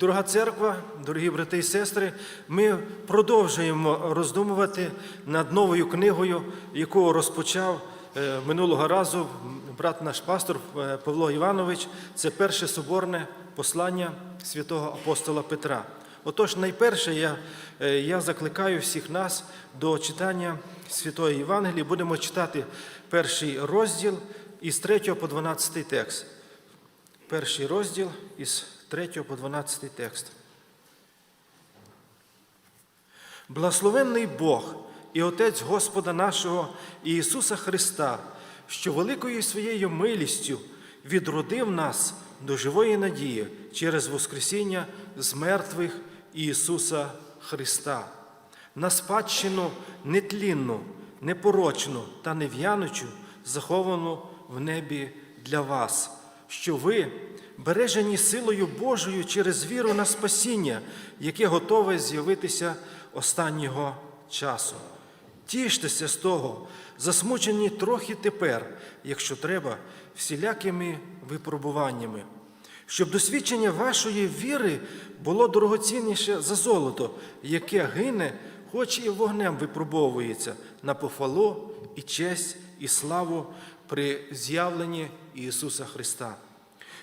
Дорога церква, дорогі брати і сестри, ми продовжуємо роздумувати над новою книгою, яку розпочав е, минулого разу брат наш пастор е, Павло Іванович. Це перше соборне послання святого апостола Петра. Отож, найперше я, е, я закликаю всіх нас до читання Святої Євангелії. Будемо читати перший розділ із 3 по 12 текст. Перший розділ із 3 по 12 текст. Благословенний Бог і Отець Господа нашого Ісуса Христа, що великою своєю милістю відродив нас до живої надії через Воскресіння з мертвих Ісуса Христа, на спадщину нетлінну, непорочну та нев'янучу, заховану в небі для вас, що ви, бережені силою Божою через віру на спасіння, яке готове з'явитися останнього часу. Тіштеся з того, засмучені трохи тепер, якщо треба, всілякими випробуваннями, щоб досвідчення вашої віри було дорогоцінніше за золото, яке гине, хоч і вогнем випробовується на похвалу і честь і славу при з'явленні Ісуса Христа.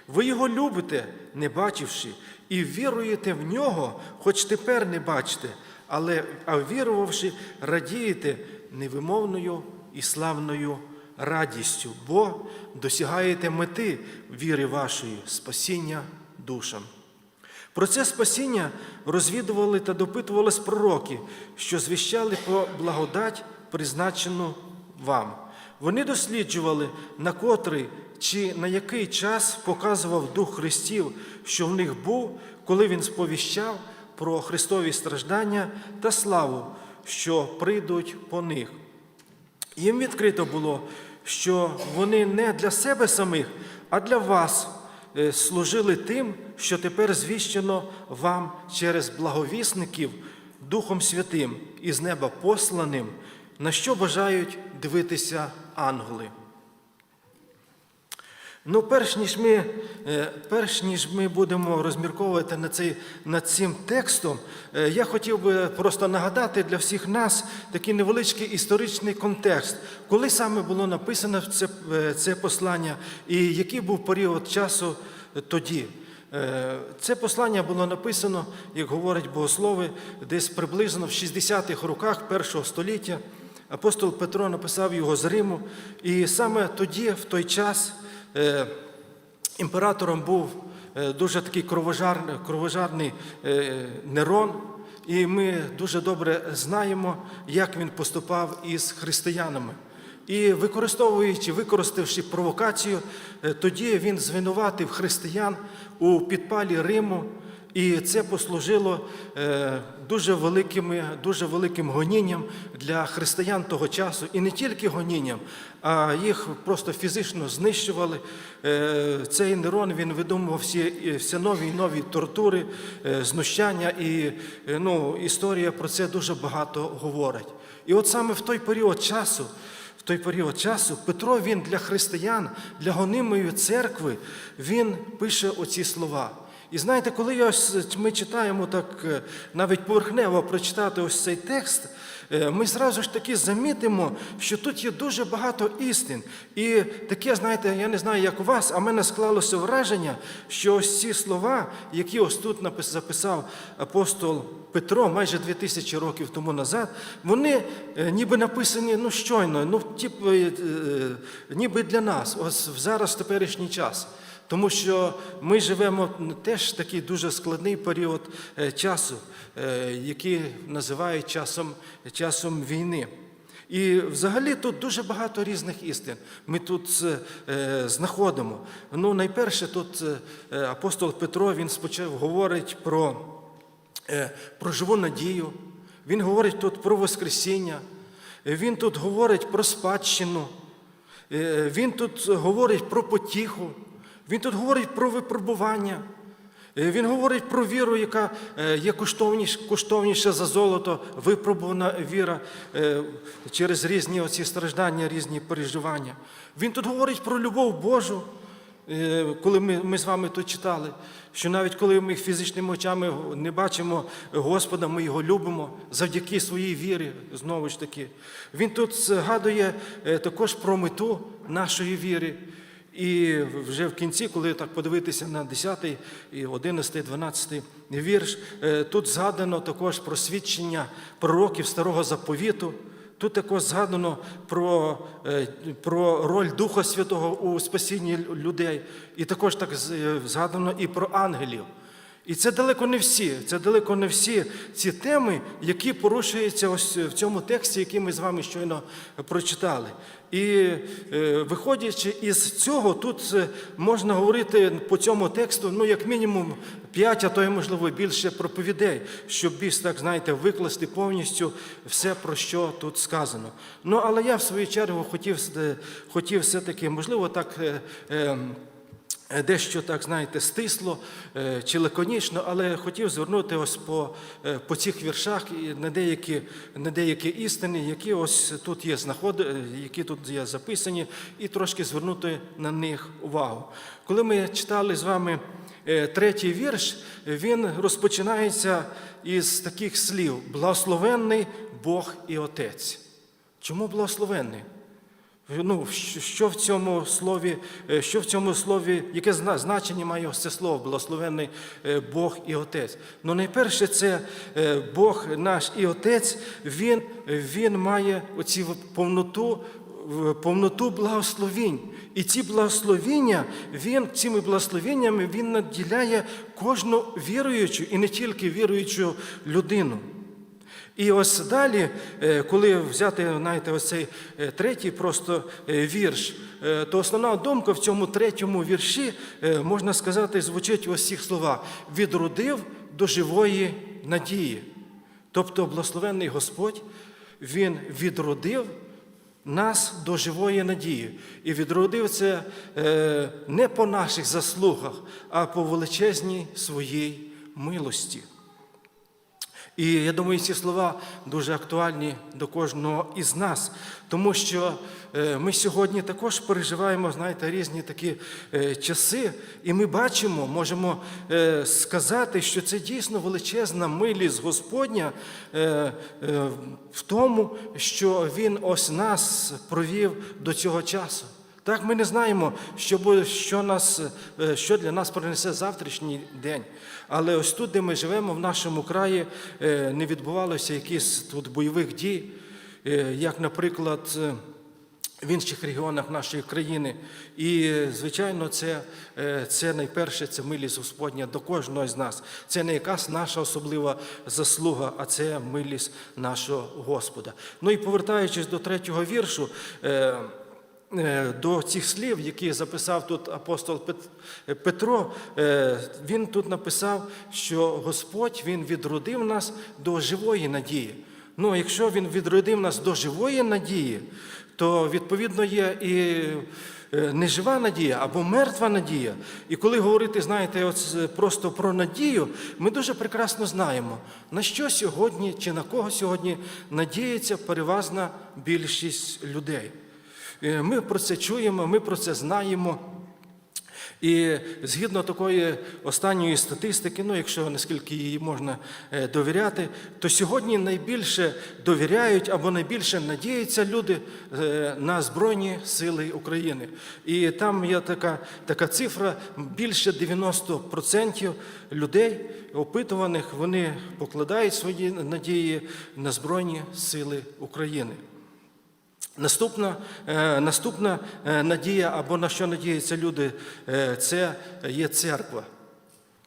Ви його любите, не бачивши, і віруєте в нього, хоч тепер не бачите, але а вірувавши, радієте невимовною і славною радістю, бо досягаєте мети віри вашої, спасіння душам. Про це спасіння розвідували та допитувались пророки, що звіщали про благодать, призначену вам. Вони досліджували, на котрий чи на який час показував Дух Христів, що в них був, коли він сповіщав про Христові страждання та славу, що прийдуть по них. Їм відкрито було, що вони не для себе самих, а для вас е, служили тим, що тепер звіщено вам через благовісників Духом Святим із неба посланим, на що бажають дивитися ангели. Ну, перш ніж ми, е, перш ніж ми будемо розмірковувати над, цей, над цим текстом, е, я хотів би просто нагадати для всіх нас такий невеличкий історичний контекст, коли саме було написано це, е, це послання і який був період часу тоді. Це послання було написано, як говорять богослови, десь приблизно в 60-х роках першого століття. Апостол Петро написав його з Риму, і саме тоді, в той час, е, імператором був е, дуже такий кровожарний, кровожарний е, Нерон, і ми дуже добре знаємо, як він поступав із християнами. І використовуючи, використавши провокацію, тоді він звинуватив християн у підпалі Риму, і це послужило е, дуже великим, дуже великим гонінням для християн того часу. І не тільки гонінням, а їх просто фізично знищували. Е, Цей Нерон він видумував всі, всі нові і нові тортури, е, знущання, і е, ну, історія про це дуже багато говорить. І от саме в той період часу. В той період часу Петро він для християн, для гонимої церкви, він пише оці слова. І знаєте, коли ось, ми читаємо так е, навіть поверхнево прочитати ось цей текст, е, ми зразу ж таки замітимо, що тут є дуже багато істин. І таке, знаєте, я не знаю, як у вас, а в мене склалося враження, що ось ці слова, які ось тут записав апостол Петро майже 2000 років тому назад, вони е, ніби написані ну, щойно, ну, тип, е, е, ніби для нас, ось зараз в теперішній час. Тому що ми живемо теж такий дуже складний період е, часу, е, який називають часом, часом війни. І взагалі тут дуже багато різних істин. Ми тут е, знаходимо. Ну, найперше, тут апостол Петро він спочатку говорить про, про живу надію, він говорить тут про Воскресіння, він тут говорить про спадщину, він тут говорить про потіху. Він тут говорить про випробування. Е, Він говорить про віру, яка е, є коштовніш, коштовніша за золото, випробувана віра е, через різні оці страждання, різні переживання. Він тут говорить про любов Божу. коли ми, ми з вами тут читали, що навіть коли ми фізичними очами не бачимо Господа, ми його любимо завдяки своїй вірі, знову ж таки. Він тут згадує також про мету нашої віри. І вже в кінці, коли так подивитися на 10, і 11, 12 вірш, е, тут згадано також про свідчення пророків Старого Заповіту. Тут також згадано про, е, про роль Духа Святого у спасінні людей, і також так е, згадано і про ангелів. І це далеко не всі, це далеко не всі ці теми, які порушуються ось в цьому тексті, який ми з вами щойно прочитали. І е, виходячи із цього, тут е, можна говорити по цьому тексту, ну, як мінімум, п'ять, а то й можливо більше проповідей, щоб більш так, знаєте, викласти повністю все, про що тут сказано. Ну, але я в свою чергу хотів, е, хотів все-таки, можливо, так. Е, Дещо так, знаєте, стисло е, чи лаконічно, але хотів звернути ось по, е, по цих віршах на деякі, на деякі істини, які ось тут є знаходи, е, які тут є записані, і трошки звернути на них увагу. Коли ми читали з вами третій вірш, він розпочинається із таких слів: благословенний Бог і Отець. Чому благословенний? Ну, що- в цьому слові, е, що в цьому слові, яке значення має це слово, благословенний е, Бог і Отець? Ну, найперше, це е, Бог наш і Отець, Він, він має оці повноту, повноту благословінь. І ці благословіння, він, цими благословіннями він наділяє кожну віруючу і не тільки віруючу людину. І ось далі, е, коли взяти знаєте, ось цей е, третій просто е, вірш, то основна думка в цьому третьому вірші, можна сказати, звучить ось цих слова: відродив до живої надії. Тобто, благословенний Господь, Він відродив нас до живої надії. І відродив це не по наших заслугах, а по величезній своїй милості. І я думаю, ці слова дуже актуальні до кожного із нас, тому що е, ми сьогодні також переживаємо, знаєте, різні такі е, часи, і ми бачимо, можемо е, сказати, що це дійсно величезна милість Господня в тому, що Він ось нас провів до цього часу. Так, ми не знаємо, що, буде, що, нас, е, що для нас принесе завтрашній день. Але ось тут, де ми живемо, в нашому краї, е, не відбувалося якихось тут бойових дій, е, як, наприклад, в інших регіонах нашої країни. І, звичайно, це, це найперше це милість Господня до кожного з нас. Це не якась наша особлива заслуга, а це милість нашого Господа. Ну і повертаючись до третього віршу. Е, До цих слів, які записав тут апостол Пет- Петро, е, він тут написав, що Господь він відродив нас до живої надії. Ну, якщо він відродив нас до живої надії, то відповідно є і е, нежива надія або мертва надія. І коли говорити, знаєте, от просто про надію, ми дуже прекрасно знаємо, на що сьогодні чи на кого сьогодні надіється переважна більшість людей. Е, Ми про це чуємо, ми про це знаємо. І згідно такої останньої статистики, ну якщо наскільки її можна е, довіряти, то сьогодні найбільше довіряють або найбільше надіються люди е, на Збройні Сили України. І там є така, така цифра: більше 90% людей опитуваних вони покладають свої надії на Збройні Сили України. Наступна, е, наступна е, надія, або на що надіються люди, е, це є церква.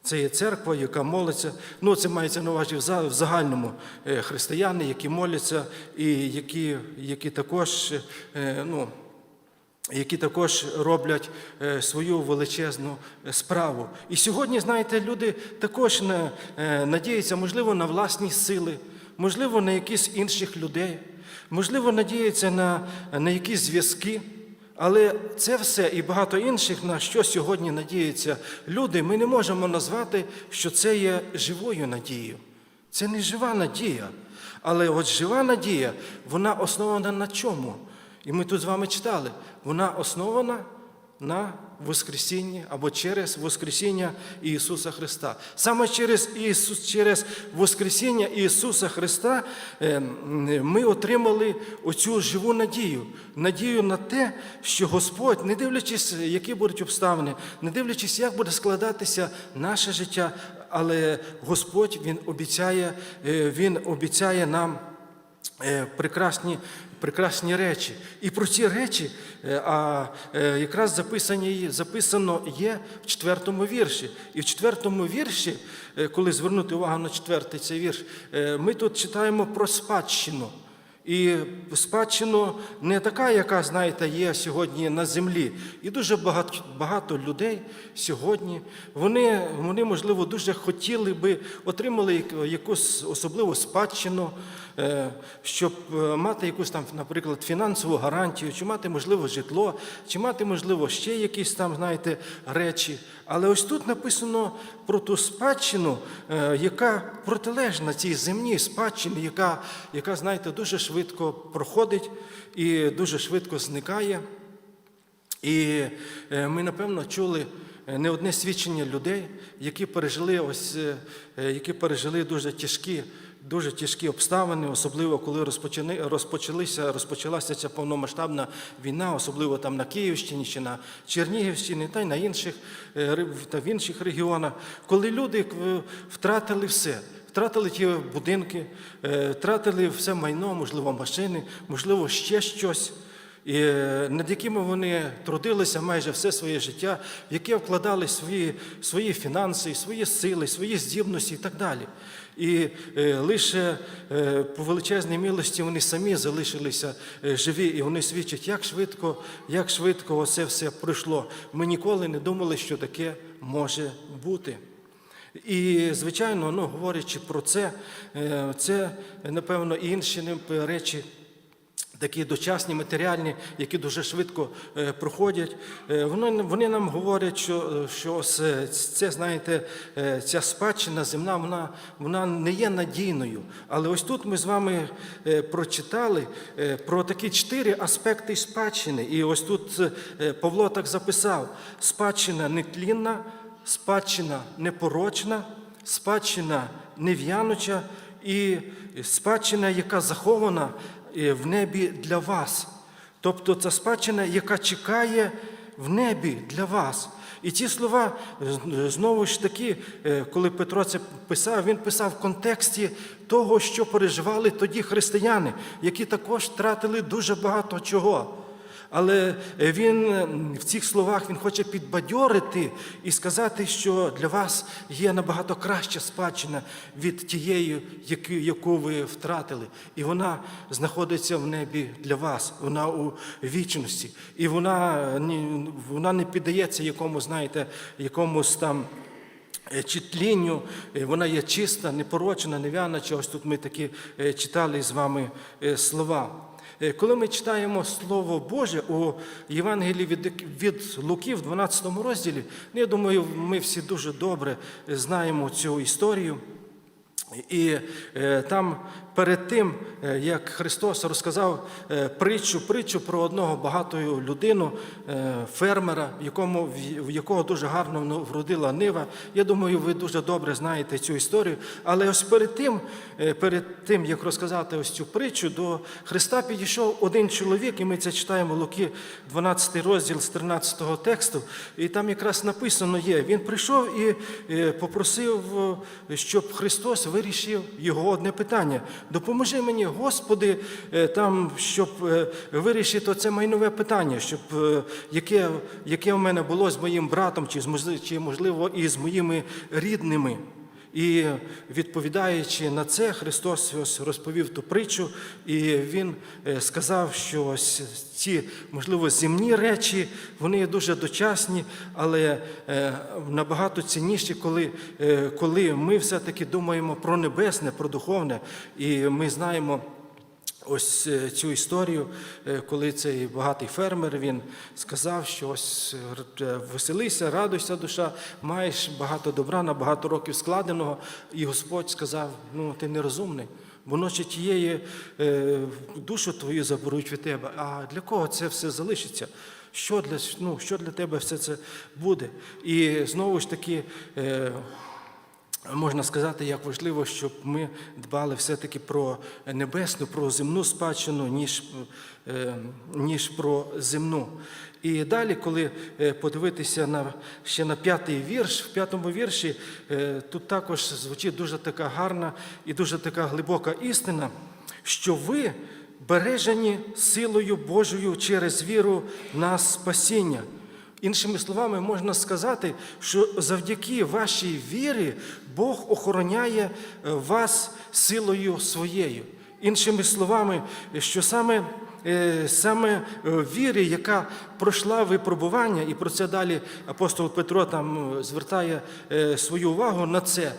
Це є церква, яка молиться. Ну, це мається на увазі в загальному християни, які моляться, і які, які також, ну, які також роблять свою величезну справу. І сьогодні, знаєте, люди також надіються, можливо, на власні сили, можливо, на якісь інших людей, можливо, надіються на, на якісь зв'язки. Але це все і багато інших, на що сьогодні надіються люди, ми не можемо назвати, що це є живою надією. Це не жива надія. Але от жива надія, вона основана на чому? І ми тут з вами читали. Вона основана на Воскресіння або через Воскресіння Ісуса Христа. Саме через Ісус, через Воскресіння Ісуса Христа е, ми отримали оцю живу надію. Надію на те, що Господь, не дивлячись, які будуть обставини, не дивлячись, як буде складатися наше життя, але Господь Він обіцяє, е, Він обіцяє нам е, прекрасні, прекрасні речі. І про ці речі е, а, е, якраз записані, записано є в четвертому вірші. І в четвертому вірші, е, коли звернути увагу на четвертий цей вірш, ми тут читаємо про спадщину. І спадщину не така, яка, знаєте, є сьогодні на землі. І дуже багато, багато людей сьогодні, вони, вони, можливо, дуже хотіли би отримали якусь особливу спадщину, щоб е, мати якусь там, наприклад, фінансову гарантію, чи мати, можливо, житло, чи мати, можливо, ще якісь там, знаєте, речі. Але ось тут написано про ту спадщину, е, яка протилежна цій земній спадщині, яка, яка, знаєте, дуже швидко проходить і дуже швидко зникає. І е, ми, напевно, чули е, не одне свідчення людей, які пережили ось, е, е, які пережили дуже тяжкі, дуже тяжкі обставини, особливо коли розпочали, розпочалися, розпочалася ця повномасштабна війна, особливо там на Київщині чи на Чернігівщині, та й на інших, е, та в інших регіонах, коли люди втратили все. Втратили ті будинки, е, втратили все майно, можливо, машини, можливо, ще щось і е, над якими вони трудилися майже все своє життя, в яке вкладали свої, свої фінанси, свої сили, свої здібності і так далі. І е, лише е, по величезній милості вони самі залишилися живі, і вони свідчать, як швидко, як швидко це все пройшло. Ми ніколи не думали, що таке може бути. І, звичайно, ну, говорячи про це, це, напевно, інші речі, такі дочасні, матеріальні, які дуже швидко е, проходять. Е, Вони, вони нам говорять, що, е, що це, це, знаєте, е, ця спадщина земна, вона, вона не є надійною. Але ось тут ми з вами е, прочитали е, про такі чотири аспекти спадщини. І ось тут е, Павло так записав: спадщина нетлінна, спадщина непорочна, спадщина нев'януча і спадщина, яка захована е, в небі для вас. Тобто це спадщина, яка чекає в небі для вас. І ці слова знову ж таки, е, коли Петро це писав, він писав в контексті того, що переживали тоді християни, які також втратили дуже багато чого. Але він в цих словах він хоче підбадьорити і сказати, що для вас є набагато краща спадщина від тієї, яку, ви втратили. І вона знаходиться в небі для вас, вона у вічності. І вона, вона не піддається якому, знаєте, якомусь там. е, Чи тлінню, е, вона є чиста, непорочна, нев'яна, чи ось тут ми такі е, читали з вами е, слова. Е, Коли ми читаємо Слово Боже у Євангелії від, Луки в 12 розділі, ну, я думаю, ми всі дуже добре знаємо цю історію. І е, там перед тим, е, як Христос розказав е, притчу, притчу про одного багатою людину, фермера, якому, в- якого дуже гарно ну, вродила нива. Я думаю, ви дуже добре знаєте цю історію. Але ось перед тим, перед тим, як розказати ось цю притчу, до Христа підійшов один чоловік, і ми це читаємо Луки, 12 розділ з 13 тексту. І там якраз написано є: він прийшов і попросив, щоб Христос вирішив його одне питання. Допоможи мені, Господи, е, там, щоб е, вирішити це майнове питання, щоб е, яке, яке в мене було з моїм братом, чи, чи можливо і з моїми рідними. І відповідаючи на це, Христос ось розповів ту притчу, і Він е, сказав, що ось ці, можливо, земні речі, вони є дуже дочасні, але е, набагато цінніші, коли, е, коли ми все-таки думаємо про небесне, про духовне, і ми знаємо. Ось е, цю історію, е, коли цей багатий фермер він сказав, що ось е, веселися, радуйся, душа, маєш багато добра на багато років складеного. І Господь сказав: ну ти нерозумний, бо ночі тієї душу твою заберуть від тебе. А для кого це все залишиться? Що для, ну, що для тебе все це буде? І знову ж таки. Можна сказати, як важливо, щоб ми дбали все-таки про небесну, про земну спадщину, ніж, е, ніж про земну. І далі, коли е, подивитися на, ще на п'ятий вірш, в п'ятому вірші е, тут також звучить дуже така гарна і дуже така глибока істина, що ви бережені силою Божою через віру на спасіння. Іншими словами, можна сказати, що завдяки вашій вірі Бог охороняє е, вас силою своєю. Іншими словами, що саме, е, саме е, вірі, яка пройшла випробування, і про це далі апостол Петро там звертає свою увагу на це,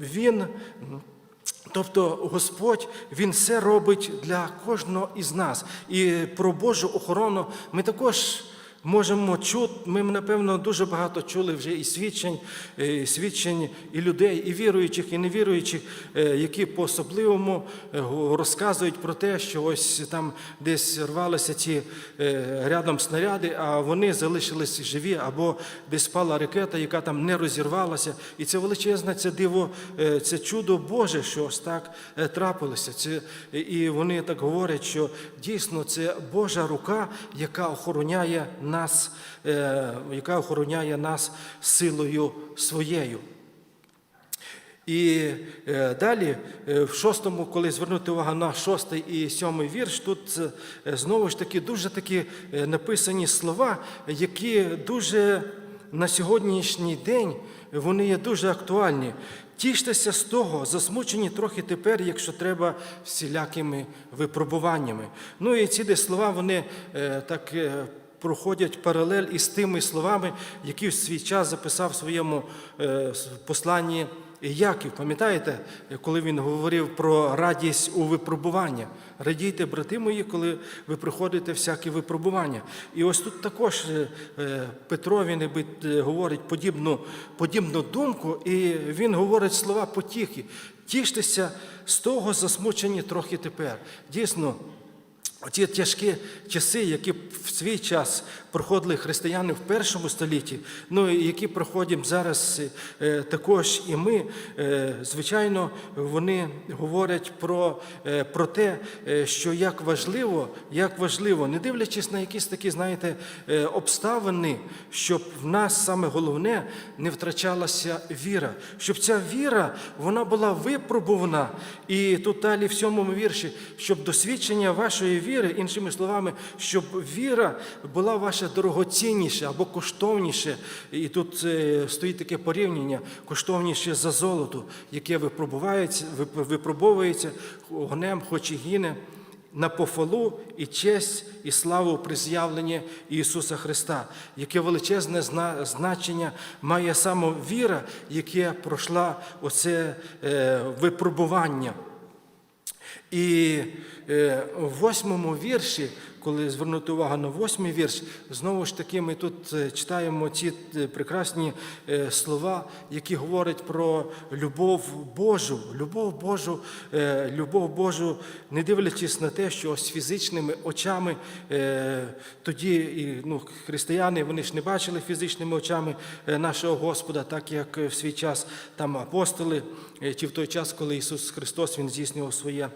він. Тобто Господь Він все робить для кожного із нас. І про Божу охорону ми також можемо чути. Ми, напевно, дуже багато чули вже і свідчень, і свідчень і людей, і віруючих, і невіруючих, е, які по особливому е, розказують про те, що ось там десь рвалися ці е, рядом снаряди, а вони залишились живі, або десь спала ракета, яка там не розірвалася. І це величезне це диво, е, це чудо Боже, що ось так е, трапилося. Це, і вони так говорять, що дійсно це Божа рука, яка охороняє нас, е, яка охороняє нас силою своєю. І е, далі, е, в шостому, коли звернути увагу на шостий і сьомий вірш, тут знову ж таки дуже такі написані слова, які дуже на сьогоднішній день вони є дуже актуальні. Тіштеся з того, засмучені трохи тепер, якщо треба, всілякими випробуваннями. Ну і ці десь слова вони так. Проходять паралель із тими словами, які в свій час записав в своєму е, посланні Яків. Пам'ятаєте, коли він говорив про радість у випробування? Радійте, брати мої, коли ви проходите всякі випробування. І ось тут також е, е, Петро він говорить подібну, подібну думку, і він говорить слова потіхи. Тіштеся з того засмучені трохи тепер. Дійсно. Оці тяжкі часи, які в свій час проходили християни в першому столітті, ну і які проходимо зараз е, також і ми, е, звичайно, вони говорять про, е, про те, що як важливо, як важливо, не дивлячись на якісь такі, знаєте, обставини, щоб в нас саме головне не втрачалася віра, щоб ця віра вона була випробувана. І тут далі в сьомому вірші, щоб досвідчення вашої віри, іншими словами, щоб віра була ваша дорогоцінніша або коштовніше. І тут е, стоїть таке порівняння коштовніше за золото, яке випробувається, випробовується огнем, хоч і гине. На пофалу і честь, і славу при з'явленні Ісуса Христа, яке величезне зна- значення має саме віра, яке пройшла оце е, випробування. І е, в восьмому вірші, коли звернути увагу на восьмий вірш, знову ж таки ми тут е, читаємо ці е, прекрасні слова, які говорять про любов Божу, любов Божу, любов Божу, не дивлячись на те, що ось фізичними очами тоді ну, християни вони ж не бачили фізичними очами нашого Господа, так як в свій час там апостоли, чи в той час, коли Ісус Христос Він здійснював своє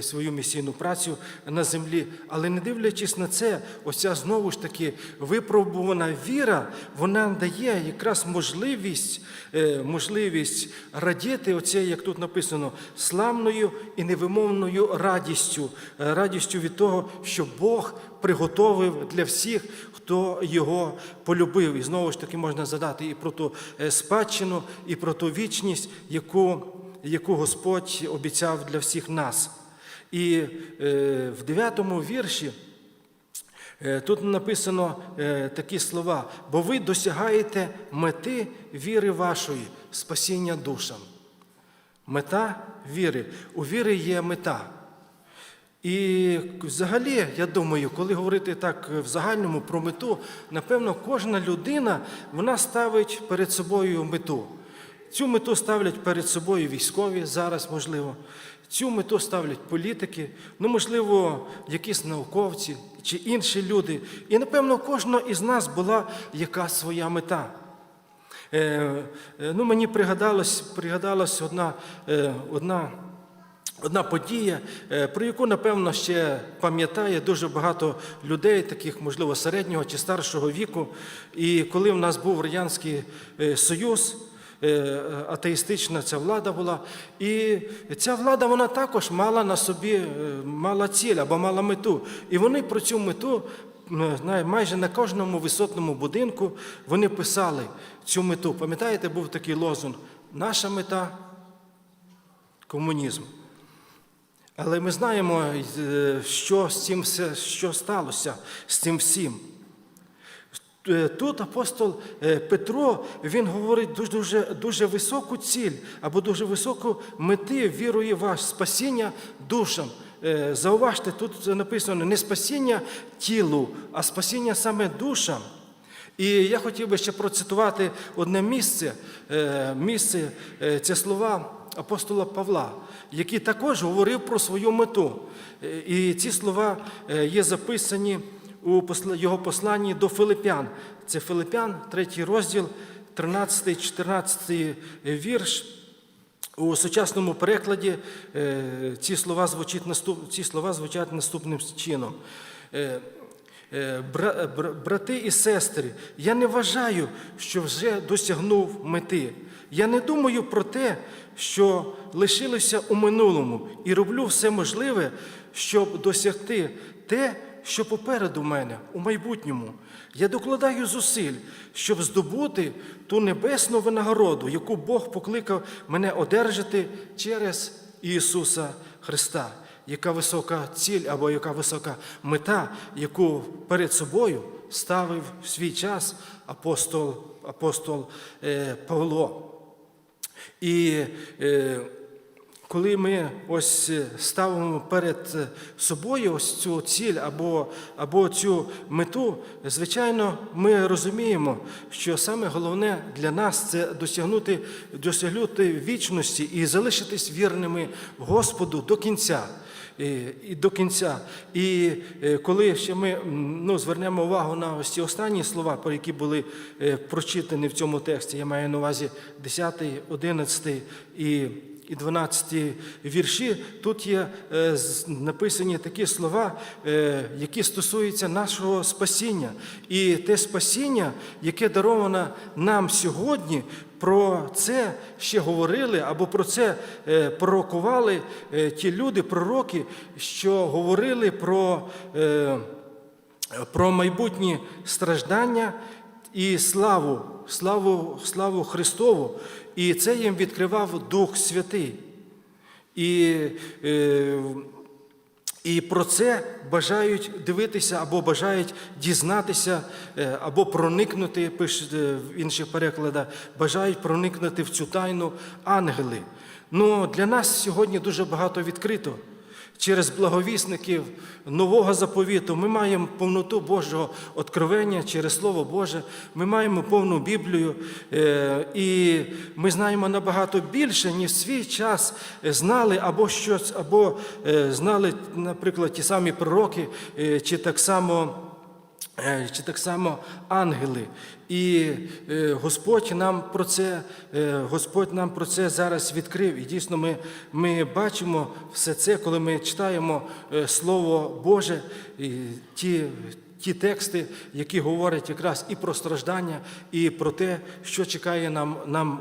свою місійну працю на землі. Але не дивлячись на це, ось ця знову ж таки випробувана віра, вона дає якраз можливість, е, можливість радіти, оце, як тут написано, славною і невимовною радістю, е, радістю від того, що Бог приготовив для всіх, хто його полюбив. І знову ж таки можна задати і про ту е, спадщину, і про ту вічність, яку, яку Господь обіцяв для всіх нас. І е, в дев'ятому вірші е, тут написано е, такі слова: бо ви досягаєте мети віри вашої, спасіння душам. Мета віри. У віри є мета. І взагалі, я думаю, коли говорити так в загальному про мету, напевно, кожна людина вона ставить перед собою мету. Цю мету ставлять перед собою військові зараз, можливо. Цю мету ставлять політики, ну, можливо, якісь науковці чи інші люди. І, напевно, кожного із нас була якась своя мета. Е, е, ну, мені пригадалось, пригадалась одна, е, одна, одна подія, е, про яку, напевно, ще пам'ятає дуже багато людей, таких, можливо, середнього чи старшого віку. І коли в нас був Радянський е, Союз, атеїстична ця влада була, і ця влада вона також мала на собі е, мала ціль або мала мету. І вони про цю мету майже на кожному висотному будинку вони писали цю мету. Пам'ятаєте, був такий лозунг Наша мета комунізм. Але ми знаємо, е, що з цим що сталося з цим всім. Е, Тут апостол е, Петро він говорить дуже, дуже, дуже високу ціль або дуже високу мети вірує ваш спасіння душам. Е, Зауважте, тут написано не спасіння тілу, а спасіння саме душам. І я хотів би ще процитувати одне місце, місце це слова апостола Павла, який також говорив про свою мету. І ці слова є записані у його посланні до Филипян. Це Филипян, третій розділ, 13-14 вірш. У сучасному перекладі е, ці слова звучать, наступ, ці слова звучать наступним чином. Е, е, бра- бра- Брати і сестри, я не вважаю, що вже досягнув мети. Я не думаю про те, що лишилося у минулому, і роблю все можливе, щоб досягти те, що попереду мене у майбутньому. Я докладаю зусиль, щоб здобути ту небесну винагороду, яку Бог покликав мене одержати через Ісуса Христа. Яка висока ціль або яка висока мета, яку перед собою ставив в свій час апостол, апостол е, Павло. І е, коли ми ось ставимо перед собою ось цю ціль або, або цю мету, звичайно, ми розуміємо, що саме головне для нас це досягнути, досягнути вічності і залишитись вірними Господу до кінця. І, і до кінця. І е, коли ще ми ну, звернемо увагу на ось ці останні слова, про які були е, прочитані в цьому тексті, я маю на увазі 10, 11 і і 12 вірші, тут є е, написані такі слова, е, які стосуються нашого спасіння. І те спасіння, яке даровано нам сьогодні, про це ще говорили або про це е, пророкували ті люди, пророки, що говорили про. про майбутні страждання і славу, славу, славу Христову. І це їм відкривав Дух Святий. І, е, і про це бажають дивитися або бажають дізнатися, е, або проникнути, пише е, в інших перекладах, бажають проникнути в цю тайну ангели. Ну, для нас сьогодні дуже багато відкрито. Через благовісників нового заповіту ми маємо повноту Божого откровення через Слово Боже. Ми маємо повну Біблію, е, і ми знаємо набагато більше, ніж в свій час знали або щось, або е, знали, наприклад, ті самі пророки, е, чи так само. Е, Чи так само ангели. І е, Господь нам про це, е, Господь нам про це зараз відкрив. І дійсно ми, ми бачимо все це, коли ми читаємо Слово Боже, і ті, ті тексти, які говорять якраз і про страждання, і про те, що чекає нам, нам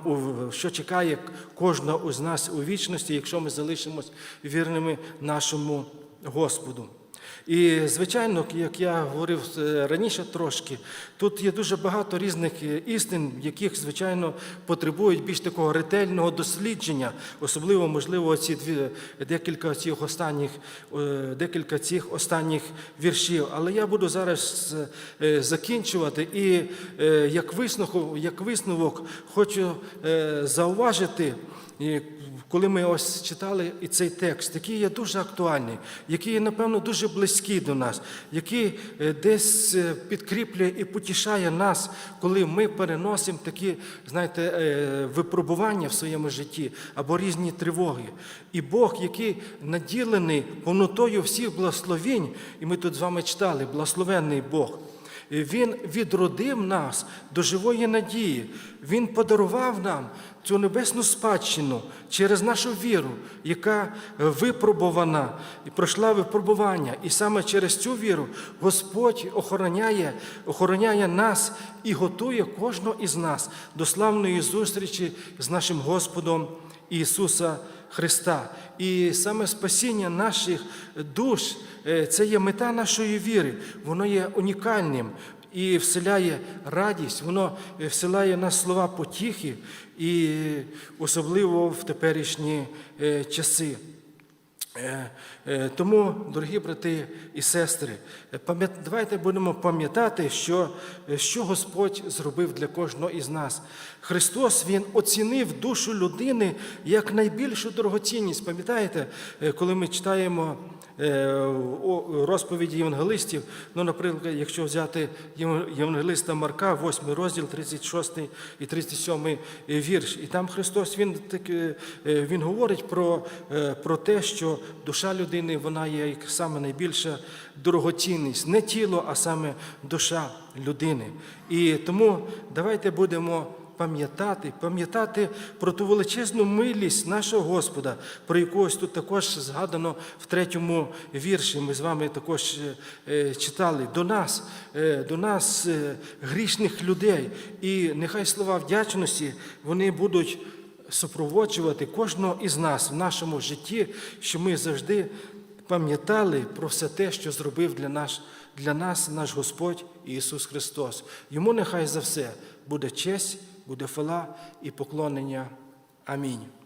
що чекає кожного з нас у вічності, якщо ми залишимось вірними нашому Господу. І, звичайно, як я говорив е, раніше трошки, тут є дуже багато різних е, істин, яких, звичайно, потребують більш такого ретельного дослідження, особливо, можливо, ці дві декілька цих останніх, е, декілька цих останніх віршів. Але я буду зараз закінчувати. І як висновок, як висновок хочу зауважити І коли ми ось читали і цей текст, який є дуже актуальний, який є, напевно, дуже близький до нас, який е, десь е, підкріплює і потішає нас, коли ми переносимо такі, знаєте, е, випробування в своєму житті або різні тривоги. І Бог, який наділений повнотою всіх благословінь, і ми тут з вами читали, благословенний Бог. Він відродив нас до живої надії. Він подарував нам цю небесну спадщину через нашу віру, яка випробувана і пройшла випробування. І саме через цю віру Господь охороняє, охороняє нас і готує кожного із нас до славної зустрічі з нашим Господом Ісуса Христа. І саме спасіння наших душ е, це є мета нашої віри. Воно є унікальним і вселяє радість, воно е, вселяє нас слова потіхи, і особливо в теперішні е, часи. Е, Тому, дорогі брати і сестри, давайте будемо пам'ятати, що, що Господь зробив для кожного із нас. Христос Він оцінив душу людини як найбільшу дорогоцінність. Пам'ятаєте, е, коли ми читаємо е, розповіді євангелистів, ну, наприклад, якщо взяти євангелиста Марка, 8 розділ, 36 і 37 вірш, і там Христос Він, е, е, він говорить про, е, про те, що душа людини вона є як саме найбільша дорогоцінність, не тіло, а саме душа людини. І тому давайте будемо пам'ятати, пам'ятати про ту величезну милість нашого Господа, про яку ось тут також згадано в третьому вірші. Ми з вами також е, е, читали до нас, е, до нас, грішних людей. І нехай слова вдячності вони будуть супроводжувати кожного із нас в нашому житті, що ми завжди пам'ятали про все те, що зробив для нас, для нас наш Господь Ісус Христос. Йому нехай за все буде честь, буде хвала і поклонення. Амінь.